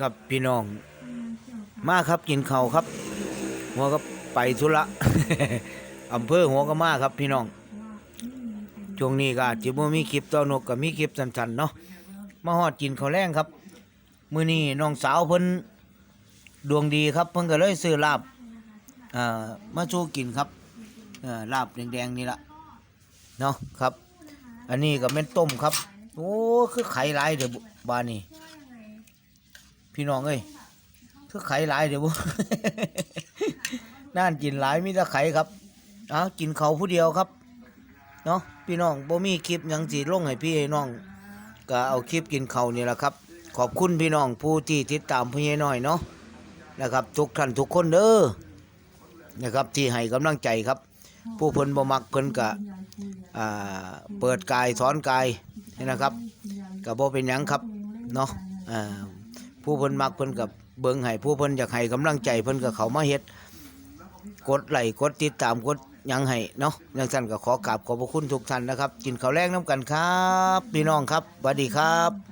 ครับพี่น้อง มาครับกินข้าวครับ หัวก็ไปธุระ อำเภอหัวก็มาครับ พี่น้องช่วงนี้ก็อาจจะบ่มีคลิปต่อนกกับมีคลิปสั้นๆเนาะมาฮอดกินข้าวแรงครับ มื้อนี้น้องสาวเพิ่นดวงดีครับ เพิ่นก็เลยซื้อลาบเอ่อมาสู้กินครับเอ่อลาบแดงๆนี่ละเนาะครับ อันนี้ก็เป็นต้มครับ โอ้คือไข่หลายเด้อบุบานนี้ พี่น้องเอ้ยคือไข่หลายเดี๋ยวบุน่านกินหลายมีแต่ไข่ครับเอากินเขาผู้เดียวครับ เนาะพี่น้องบ่มีคลิปยังสิลงให้พี่ให้น้อง ก็เอาคลิปกินเขานี่แหละครับ ขอบคุณพี่น้องผู้ที่ติดตามพี่หญ่น้อยเนาะนะครับ ทุกท่านทุกคนเด้อนะครับ ที่ให้กำลังใจครับ ผู้เพิ่นบ่มักเพิ่นก็อ่าเปิดกายสอนกายนี่นะครับก็บ่เป็นยังครับเนาะอ่า ผู้เพิ่นมักเพิ่นกับเบิ่งให้ผู้เพิ่นอยากให้กำลังใจเพิ่นกับเขามาเฮ็ดกดไลค์กดติดตามกดหยังให้เนาะยังสั้นก็ขอกราบขอบพระคุณทุกท่านนะครับ กินข้าวแรงน้ำกันครับ พี่น้องครับสวัสดีครับ